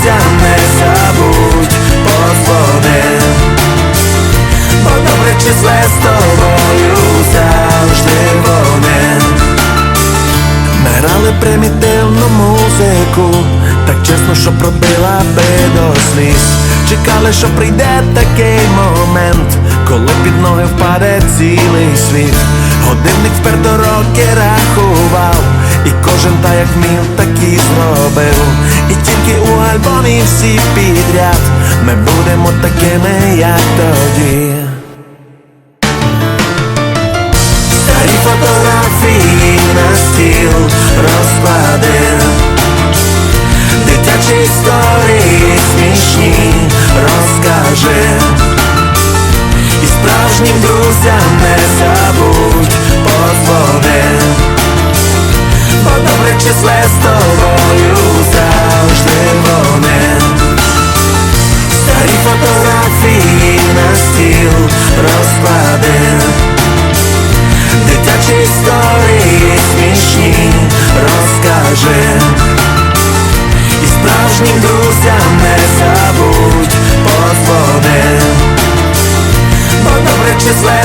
Друзям не забудь подзвони Бо добре числе з тобою завжди вони Ми грали примітивну музику, так чесно, що пробила би до сліз. Чекали, що прийде такий момент, коли під ноги впаде цілий світ. Годинник вперто роки рахував, і кожен так як вмів, так і зробив пісеньки у альбомі всі підряд. Ми будемо такими, як тоді. Старі фотографії на стіл розклади, дитячі історії смішні розкаже, і справжнім друзям не забудь позвони, бо добре числе сто. Вся не забудь позвони, бо добре числе.